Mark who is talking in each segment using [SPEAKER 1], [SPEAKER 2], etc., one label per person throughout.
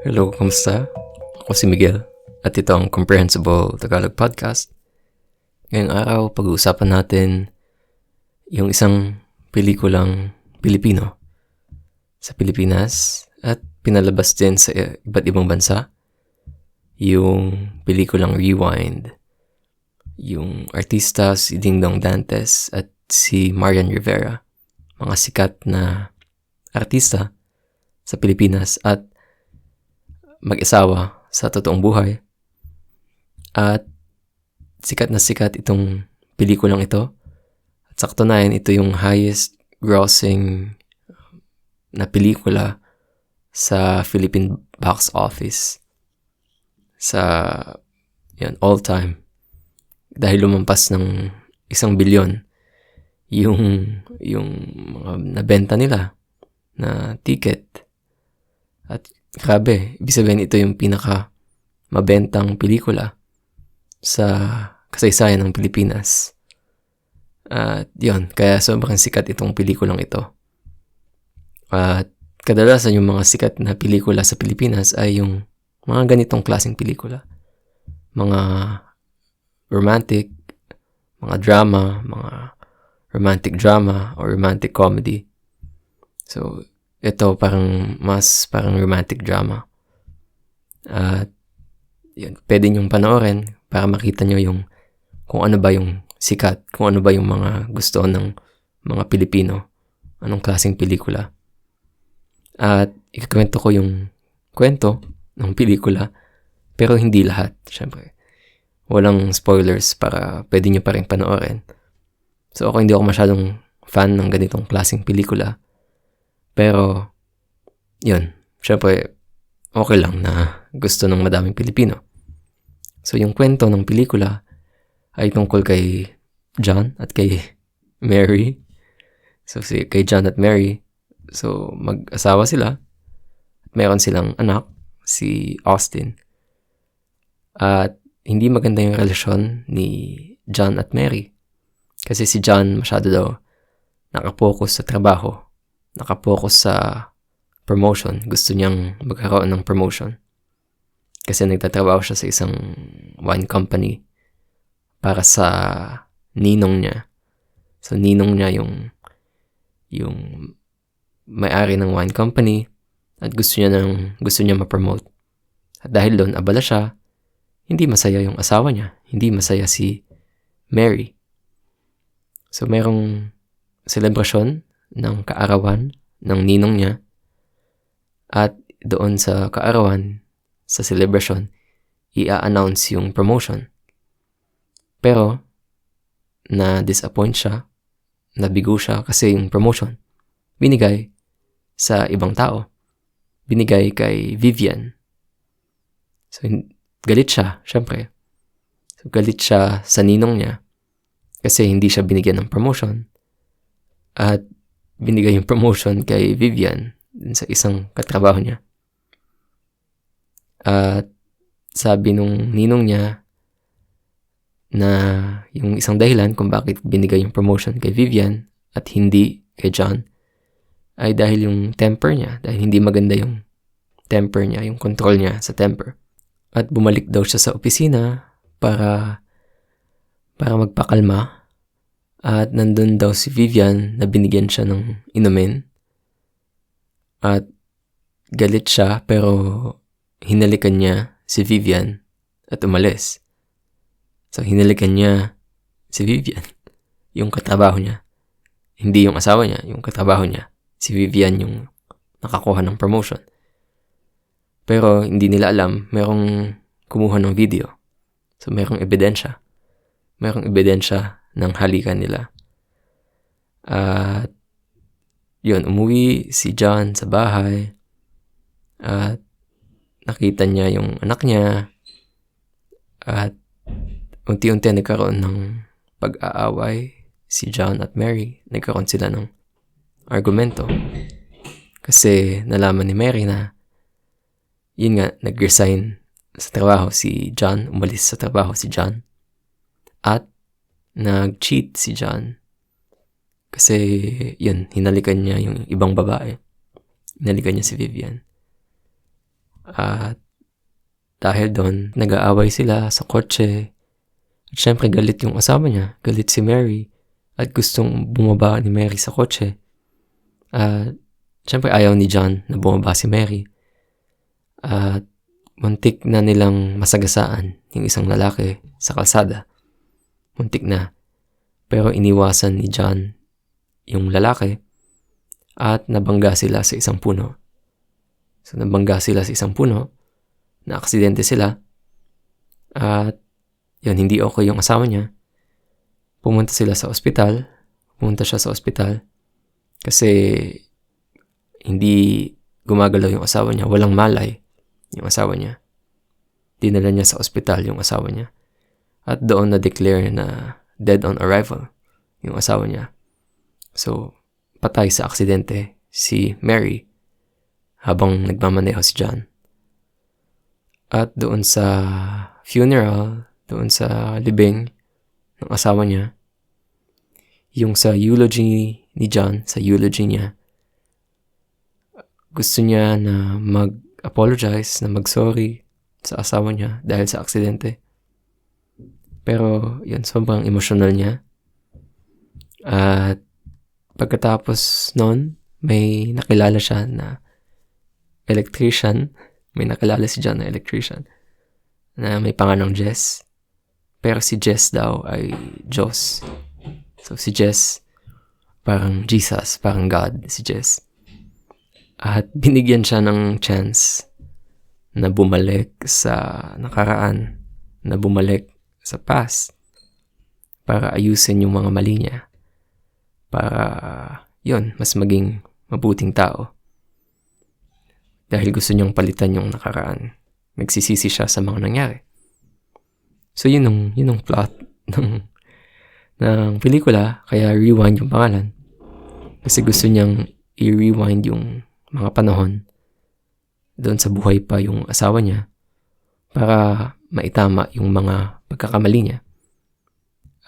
[SPEAKER 1] Hello, kamusta? Ako si Miguel at ito ang Comprehensible Tagalog Podcast. Ngayong araw, pag-uusapan natin yung isang pelikulang Pilipino sa Pilipinas at pinalabas din sa iba't ibang bansa. Yung pelikulang Rewind. Yung artista si Ding Dong Dantes at si Marian Rivera. Mga sikat na artista sa Pilipinas at mag-isawa sa totoong buhay. At sikat na sikat itong pelikulang ito. At sa katunayan, ito yung highest grossing na pelikula sa Philippine box office sa yan, all time. Dahil lumampas ng isang bilyon yung yung mga nabenta nila na ticket. At Grabe, ibig sabihin ito yung pinaka mabentang pelikula sa kasaysayan ng Pilipinas. At yun, kaya sobrang sikat itong pelikulang ito. At kadalasan yung mga sikat na pelikula sa Pilipinas ay yung mga ganitong klaseng pelikula. Mga romantic, mga drama, mga romantic drama or romantic comedy. So, ito parang mas parang romantic drama. At yun, pwede nyong panoorin para makita nyo yung kung ano ba yung sikat, kung ano ba yung mga gusto ng mga Pilipino, anong klaseng pelikula. At ikakwento ko yung kwento ng pelikula, pero hindi lahat, syempre. Walang spoilers para pwede nyo pa rin panoorin. So ako hindi ako masyadong fan ng ganitong klaseng pelikula. Pero, yun, syempre, okay lang na gusto ng madaming Pilipino. So, yung kwento ng pelikula ay tungkol kay John at kay Mary. So, si, kay John at Mary. So, mag-asawa sila. At meron silang anak, si Austin. At hindi maganda yung relasyon ni John at Mary. Kasi si John masyado daw nakapokus sa trabaho nakapokus sa promotion. Gusto niyang magkaroon ng promotion. Kasi nagtatrabaho siya sa isang wine company para sa ninong niya. So, ninong niya yung yung may-ari ng wine company at gusto niya nang gusto niya ma-promote. At dahil doon abala siya, hindi masaya yung asawa niya, hindi masaya si Mary. So merong selebrasyon ng kaarawan ng ninong niya at doon sa kaarawan, sa celebration, i-announce yung promotion. Pero, na-disappoint siya, nabigo siya kasi yung promotion binigay sa ibang tao. Binigay kay Vivian. So, galit siya, syempre. So, galit siya sa ninong niya kasi hindi siya binigyan ng promotion. At binigay yung promotion kay Vivian sa isang katrabaho niya. At sabi nung ninong niya na yung isang dahilan kung bakit binigay yung promotion kay Vivian at hindi kay John ay dahil yung temper niya, dahil hindi maganda yung temper niya, yung control niya sa temper. At bumalik daw siya sa opisina para para magpakalma at nandun daw si Vivian na binigyan siya ng inumin. At galit siya pero hinalikan niya si Vivian at umalis. So hinalikan niya si Vivian, yung katrabaho niya. Hindi yung asawa niya, yung katrabaho niya. Si Vivian yung nakakuha ng promotion. Pero hindi nila alam, merong kumuha ng video. So merong ebidensya. Merong ebidensya ng halikan nila. At yun, umuwi si John sa bahay at nakita niya yung anak niya at unti-unti nagkaroon ng pag-aaway si John at Mary. Nagkaroon sila ng argumento. Kasi nalaman ni Mary na yun nga, nag-resign sa trabaho si John, umalis sa trabaho si John. At nag-cheat si John. Kasi, yun, hinalikan niya yung ibang babae. Hinalikan niya si Vivian. At dahil doon, nag-aaway sila sa kotse. At syempre galit yung asawa niya, galit si Mary. At gustong bumaba ni Mary sa kotse. At syempre ayaw ni John na bumaba si Mary. At muntik na nilang masagasaan yung isang lalaki sa kalsada. Muntik na. Pero iniwasan ni John yung lalaki at nabangga sila sa isang puno. So nabangga sila sa isang puno, na aksidente sila, at yun, hindi okay yung asawa niya. Pumunta sila sa ospital, pumunta siya sa ospital, kasi hindi gumagalaw yung asawa niya, walang malay yung asawa niya. Dinala niya sa ospital yung asawa niya. At doon na-declare na dead on arrival yung asawa niya. So, patay sa aksidente si Mary habang nagmamaneho si John. At doon sa funeral, doon sa libing ng asawa niya, yung sa eulogy ni John, sa eulogy niya, gusto niya na mag-apologize, na mag-sorry sa asawa niya dahil sa aksidente. Pero yun, sobrang emotional niya. At Pagkatapos noon, may nakilala siya na electrician. May nakilala si John na electrician na may panganong Jess. Pero si Jess daw ay Diyos. So si Jess, parang Jesus, parang God si Jess. At binigyan siya ng chance na bumalik sa nakaraan, na bumalik sa past para ayusin yung mga mali niya para yon mas maging mabuting tao. Dahil gusto niyang palitan yung nakaraan. Nagsisisi siya sa mga nangyari. So yun ang, yun ang plot ng, ng pelikula, kaya rewind yung pangalan. Kasi gusto niyang i-rewind yung mga panahon doon sa buhay pa yung asawa niya para maitama yung mga pagkakamali niya.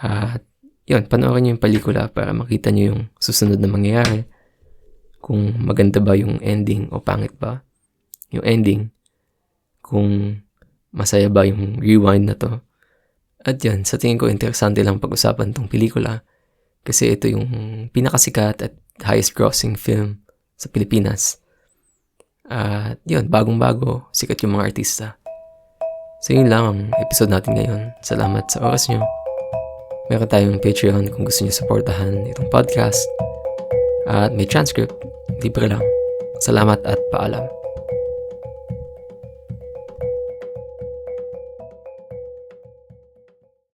[SPEAKER 1] At yun, panoorin niyo yung pelikula para makita niyo yung susunod na mangyayari. Kung maganda ba yung ending o pangit ba yung ending. Kung masaya ba yung rewind na to. At yan, sa tingin ko interesante lang pag-usapan tong pelikula kasi ito yung pinakasikat at highest grossing film sa Pilipinas. At yun, bagong-bago, sikat yung mga artista. So yun lang ang episode natin ngayon. Salamat sa oras nyo. Meron tayong Patreon kung gusto niyo supportahan itong podcast. At may transcript, libre lang. Salamat at paalam.